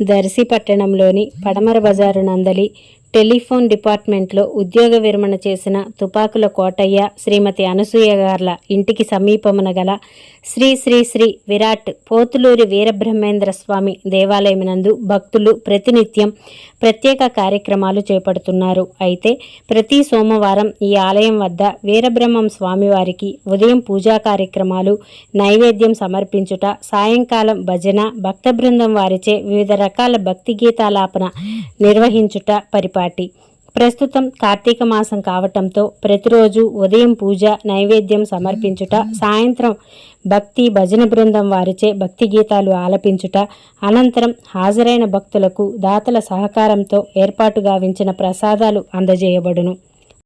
దర్శి పట్టణంలోని పడమర బజారు నందలి టెలిఫోన్ డిపార్ట్మెంట్లో ఉద్యోగ విరమణ చేసిన తుపాకుల కోటయ్య శ్రీమతి అనసూయ గార్ల ఇంటికి సమీపమున గల శ్రీ శ్రీ శ్రీ విరాట్ పోతులూరి వీరబ్రహ్మేంద్ర స్వామి దేవాలయమునందు భక్తులు ప్రతినిత్యం ప్రత్యేక కార్యక్రమాలు చేపడుతున్నారు. అయితే ప్రతి సోమవారం ఈ ఆలయం వద్ద వీరబ్రహ్మం స్వామివారికి ఉదయం పూజా కార్యక్రమాలు నైవేద్యం సమర్పించుట సాయంకాలం భజన భక్త బృందం వారిచే వివిధ రకాల భక్తి గీతాలాపన నిర్వహించుట పరిపాటి ప్రస్తుతం కార్తీక మాసం కావటంతో ప్రతిరోజు ఉదయం పూజ నైవేద్యం సమర్పించుట సాయంత్రం భక్తి భజన బృందం వారిచే భక్తి గీతాలు ఆలపించుట అనంతరం హాజరైన భక్తులకు దాతల సహకారంతో ఏర్పాటు గావించిన ప్రసాదాలు అందజేయబడును.